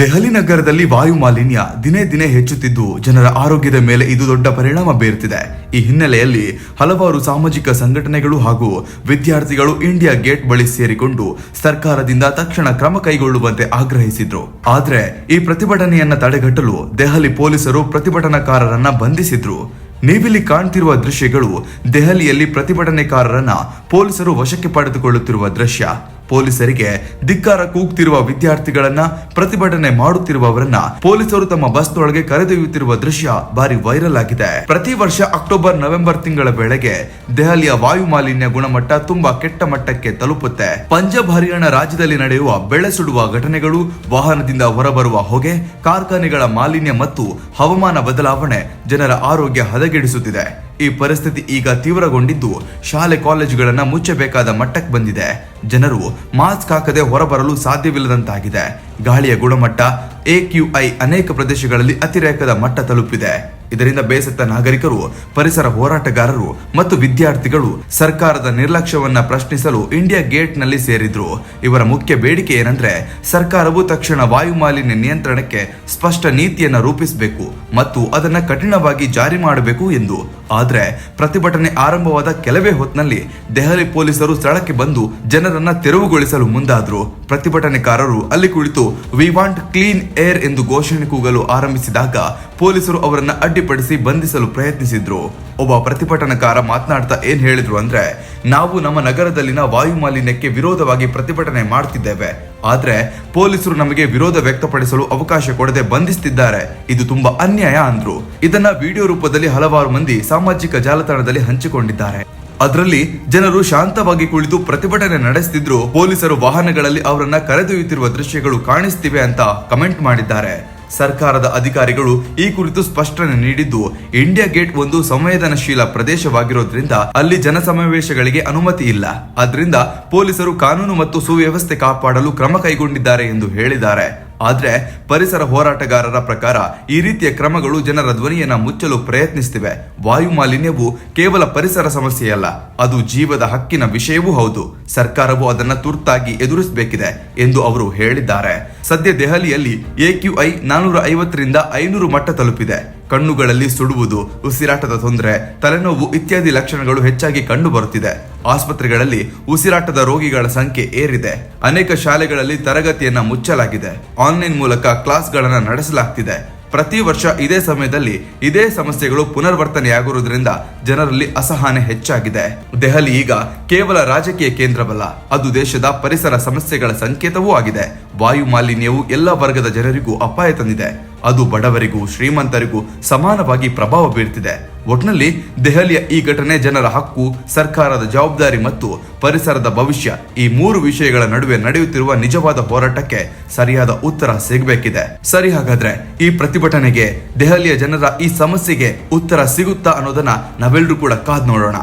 ದೆಹಲಿ ನಗರದಲ್ಲಿ ವಾಯು ಮಾಲಿನ್ಯ ದಿನೇ ದಿನೇ ಹೆಚ್ಚುತ್ತಿದ್ದು, ಜನರ ಆರೋಗ್ಯದ ಮೇಲೆ ಇದು ದೊಡ್ಡ ಪರಿಣಾಮ ಬೀರುತ್ತಿದೆ ಈ ಹಿನ್ನೆಲೆಯಲ್ಲಿ ಹಲವಾರು ಸಾಮಾಜಿಕ ಸಂಘಟನೆಗಳು ಹಾಗೂ ವಿದ್ಯಾರ್ಥಿಗಳು ಇಂಡಿಯಾ ಗೇಟ್ ಬಳಿ ಸೇರಿಕೊಂಡು ಸರ್ಕಾರದಿಂದ ತಕ್ಷಣ ಕ್ರಮ ಕೈಗೊಳ್ಳುವಂತೆ ಆಗ್ರಹಿಸಿದ್ರು. ಆದ್ರೆ ಈ ಪ್ರತಿಭಟನೆಯನ್ನ ತಡೆಗಟ್ಟಲು ದೆಹಲಿ ಪೊಲೀಸರು ಪ್ರತಿಭಟನಾಕಾರರನ್ನ ಬಂಧಿಸಿದ್ರು. ನೀವಿಲ್ಲಿ ಕಾಣ್ತಿರುವ ದೃಶ್ಯಗಳು ದೆಹಲಿಯಲ್ಲಿ ಪ್ರತಿಭಟನೆಕಾರರನ್ನ ಪೊಲೀಸರು ವಶಕ್ಕೆ ಪಡೆದುಕೊಳ್ಳುತ್ತಿರುವ ದೃಶ್ಯ. ಪೊಲೀಸರಿಗೆ ಧಿಕ್ಕಾರ ಕೂಗ್ತಿರುವ ವಿದ್ಯಾರ್ಥಿಗಳನ್ನ ಪ್ರತಿಭಟನೆ ಮಾಡುತ್ತಿರುವವರನ್ನ ಪೊಲೀಸರು ತಮ್ಮ ಬಸ್ನೊಳಗೆ ಕರೆದೊಯ್ಯುತ್ತಿರುವ ದೃಶ್ಯ ಭಾರಿ ವೈರಲ್ ಆಗಿದೆ. ಪ್ರತಿ ವರ್ಷ ಅಕ್ಟೋಬರ್, ನವೆಂಬರ್ ತಿಂಗಳ ವೇಳೆಗೆ ದೆಹಲಿಯ ವಾಯು ಮಾಲಿನ್ಯ ಗುಣಮಟ್ಟ ತುಂಬಾ ಕೆಟ್ಟ ಮಟ್ಟಕ್ಕೆ ತಲುಪುತ್ತೆ. ಪಂಜಾಬ್ ಹರಿಯಾಣ ರಾಜ್ಯದಲ್ಲಿ ನಡೆಯುವ ಬೆಳೆ ಸುಡುವ ಘಟನೆಗಳು ವಾಹನದಿಂದ ಹೊರಬರುವ ಹೊಗೆ, ಕಾರ್ಖಾನೆಗಳ ಮಾಲಿನ್ಯ ಮತ್ತು ಹವಾಮಾನ ಬದಲಾವಣೆ ಜನರ ಆರೋಗ್ಯ ಹದಗೆಡಿಸುತ್ತಿದೆ. ಈ ಪರಿಸ್ಥಿತಿ ಈಗ ತೀವ್ರಗೊಂಡಿದ್ದು. ಶಾಲೆ ಕಾಲೇಜುಗಳನ್ನು ಮುಚ್ಚಬೇಕಾದ ಮಟ್ಟಕ್ಕೆ ಬಂದಿದೆ. ಜನರು ಮಾಸ್ಕ್ ಹಾಕದೆ ಹೊರಬರಲು ಸಾಧ್ಯವಿಲ್ಲದಂತಾಗಿದೆ. ಗಾಳಿಯ ಗುಣಮಟ್ಟ ಎಕ್ಯುಐ ಅನೇಕ ಪ್ರದೇಶಗಳಲ್ಲಿ ಅತಿರೇಕದ ಮಟ್ಟ ತಲುಪಿದೆ. ಇದರಿಂದ ಬೇಸತ್ತ ನಾಗರಿಕರು, ಪರಿಸರ ಹೋರಾಟಗಾರರು ಮತ್ತು ವಿದ್ಯಾರ್ಥಿಗಳು ಸರ್ಕಾರದ ನಿರ್ಲಕ್ಷ್ಯವನ್ನ ಪ್ರಶ್ನಿಸಲು ಇಂಡಿಯಾ ಗೇಟ್ನಲ್ಲಿ ಸೇರಿದ್ರು. ಇವರ ಮುಖ್ಯ ಬೇಡಿಕೆ ಏನಂದ್ರೆ ಸರ್ಕಾರವು ತಕ್ಷಣ ವಾಯು ಮಾಲಿನ್ಯ ನಿಯಂತ್ರಣಕ್ಕೆ ಸ್ಪಷ್ಟ ನೀತಿಯನ್ನ ರೂಪಿಸಬೇಕು ಮತ್ತು ಅದನ್ನ ಕಠಿಣವಾಗಿ ಜಾರಿ ಮಾಡಬೇಕು ಎಂದು. ಆದ್ರೆ ಪ್ರತಿಭಟನೆ ಆರಂಭವಾದ ಕೆಲವೇ ಹೊತ್ತಿನಲ್ಲಿ ದೆಹಲಿ ಪೊಲೀಸರು ಸ್ಥಳಕ್ಕೆ ಬಂದು ಜನರನ್ನ ತೆರವುಗೊಳಿಸಲು ಮುಂದಾದ್ರು. ಪ್ರತಿಭಟನೆಕಾರರು ಅಲ್ಲಿ ಕುಳಿತು ವಿ ವಾಂಟ್ ಕ್ಲೀನ್ ಏರ್ ಎಂದು ಘೋಷಣೆ ಕೂಗಲು ಆರಂಭಿಸಿದಾಗ ಪೊಲೀಸರು ಅವರನ್ನ ಅಡ್ಡಿಪಡಿಸಿ ಬಂಧಿಸಲು ಪ್ರಯತ್ನಿಸಿದ್ರು. ಒಬ್ಬ ಪ್ರತಿಭಟನಾಕಾರ ಮಾತನಾಡ್ತಾ ಏನ್ ಹೇಳಿದ್ರು ಅಂದ್ರೆ, ನಾವು ನಮ್ಮ ನಗರದಲ್ಲಿನ ವಾಯು ಮಾಲಿನ್ಯಕ್ಕೆ ವಿರೋಧವಾಗಿ ಪ್ರತಿಭಟನೆ ಮಾಡ್ತಿದ್ದೇವೆ. ಆದ್ರೆ, ಪೊಲೀಸರು ನಮಗೆ ವಿರೋಧ ವ್ಯಕ್ತಪಡಿಸಲು ಅವಕಾಶ ಕೊಡದೆ ಬಂಧಿಸ್ತಿದ್ದಾರೆ. ಇದು ತುಂಬಾ ಅನ್ಯಾಯ ಅಂದ್ರು. ಇದನ್ನ ವಿಡಿಯೋ ರೂಪದಲ್ಲಿ ಹಲವಾರು ಮಂದಿ ಸಾಮಾಜಿಕ ಜಾಲತಾಣದಲ್ಲಿ ಹಂಚಿಕೊಂಡಿದ್ದಾರೆ. ಅದರಲ್ಲಿ ಜನರು ಶಾಂತವಾಗಿ ಕುಳಿತು ಪ್ರತಿಭಟನೆ ನಡೆಸುತ್ತಿದ್ರು ಪೊಲೀಸರು ವಾಹನಗಳಲ್ಲಿ ಅವರನ್ನ ಕರೆದೊಯ್ಯುತ್ತಿರುವ ದೃಶ್ಯಗಳು ಕಾಣಿಸ್ತಿವೆ ಅಂತ ಕಮೆಂಟ್ ಮಾಡಿದ್ದಾರೆ. ಸರ್ಕಾರದ ಅಧಿಕಾರಿಗಳು ಈ ಕುರಿತು ಸ್ಪಷ್ಟನೆ ನೀಡಿದ್ದು, ಇಂಡಿಯಾ ಗೇಟ್ ಒಂದು ಸಂವೇದನಶೀಲ ಪ್ರದೇಶವಾಗಿರೋದ್ರಿಂದ ಅಲ್ಲಿ ಜನಸಮಾವೇಶಗಳಿಗೆ ಅನುಮತಿ ಇಲ್ಲ. ಆದ್ರಿಂದ ಪೊಲೀಸರು ಕಾನೂನು ಮತ್ತು ಸುವ್ಯವಸ್ಥೆ ಕಾಪಾಡಲು ಕ್ರಮ ಕೈಗೊಂಡಿದ್ದಾರೆ ಎಂದು ಹೇಳಿದ್ದಾರೆ. ಆದ್ರೆ ಪರಿಸರ ಹೋರಾಟಗಾರರ ಪ್ರಕಾರ ಈ ರೀತಿಯ ಕ್ರಮಗಳು ಜನರ ಧ್ವನಿಯನ್ನು ಮುಚ್ಚಲು ಪ್ರಯತ್ನಿಸುತ್ತಿವೆ ವಾಯು ಮಾಲಿನ್ಯವು ಕೇವಲ ಪರಿಸರ ಸಮಸ್ಯೆಯಲ್ಲ, ಅದು ಜೀವದ ಹಕ್ಕಿನ ವಿಷಯವೂ ಹೌದು. ಸರ್ಕಾರವು ಅದನ್ನು ತುರ್ತಾಗಿ ಎದುರಿಸಬೇಕಿದೆ ಎಂದು ಅವರು ಹೇಳಿದ್ದಾರೆ. ಸದ್ಯ ದೆಹಲಿಯಲ್ಲಿ ಎಕ್ಯುಐ ನಾನೂರ ಐವತ್ತರಿಂದ ಐನೂರು ಮಟ್ಟ ತಲುಪಿದೆ. ಕಣ್ಣುಗಳಲ್ಲಿ ಸುಡುವುದು, ಉಸಿರಾಟದ ತೊಂದರೆ, ತಲೆನೋವು ಇತ್ಯಾದಿ ಲಕ್ಷಣಗಳು ಹೆಚ್ಚಾಗಿ ಕಂಡು ಬರುತ್ತಿದೆ ಆಸ್ಪತ್ರೆಗಳಲ್ಲಿ ಉಸಿರಾಟದ ರೋಗಿಗಳ ಸಂಖ್ಯೆ ಏರಿದೆ. ಅನೇಕ ಶಾಲೆಗಳಲ್ಲಿ ತರಗತಿಯನ್ನ ಮುಚ್ಚಲಾಗಿದೆ. ಆನ್ಲೈನ್ ಮೂಲಕ ಕ್ಲಾಸ್ಗಳನ್ನ ನಡೆಸಲಾಗ್ತಿದೆ. ಪ್ರತಿ ವರ್ಷ ಇದೇ ಸಮಯದಲ್ಲಿ ಇದೇ ಸಮಸ್ಯೆಗಳು ಪುನರ್ವರ್ತನೆಯಾಗಿರುವುದರಿಂದ ಜನರಲ್ಲಿ ಅಸಹನೆ ಹೆಚ್ಚಾಗಿದೆ. ದೆಹಲಿ ಈಗ ಕೇವಲ ರಾಜಕೀಯ ಕೇಂದ್ರವಲ್ಲ, ಅದು ದೇಶದ ಪರಿಸರ ಸಮಸ್ಯೆಗಳ ಸಂಕೇತವೂ ಆಗಿದೆ. ವಾಯು ಮಾಲಿನ್ಯವು ಎಲ್ಲ ವರ್ಗದ ಜನರಿಗೂ ಅಪಾಯ ತಂದಿದೆ. ಅದು ಬಡವರಿಗೂ ಶ್ರೀಮಂತರಿಗೂ ಸಮಾನವಾಗಿ ಪ್ರಭಾವ ಬೀರ್ತಿದೆ. ಒಟ್ನಲ್ಲಿ ದೆಹಲಿಯ ಈ ಘಟನೆ ಜನರ ಹಕ್ಕು, ಸರ್ಕಾರದ ಜವಾಬ್ದಾರಿ ಮತ್ತು ಪರಿಸರದ ಭವಿಷ್ಯ ಈ ಮೂರು ವಿಷಯಗಳ ನಡುವೆ ನಡೆಯುತ್ತಿರುವ ನಿಜವಾದ ಹೋರಾಟಕ್ಕೆ ಸರಿಯಾದ ಉತ್ತರ ಸಿಗಬೇಕಿದೆ. ಸರಿ ಹಾಗಾದ್ರೆ, ಈ ಪ್ರತಿಭಟನೆಗೆ ದೆಹಲಿಯ ಜನರ ಈ ಸಮಸ್ಯೆಗೆ ಉತ್ತರ ಸಿಗುತ್ತಾ ಅನ್ನೋದನ್ನ ನಾವೆಲ್ಲರೂ ಕೂಡ ಕಾದ್ ನೋಡೋಣ.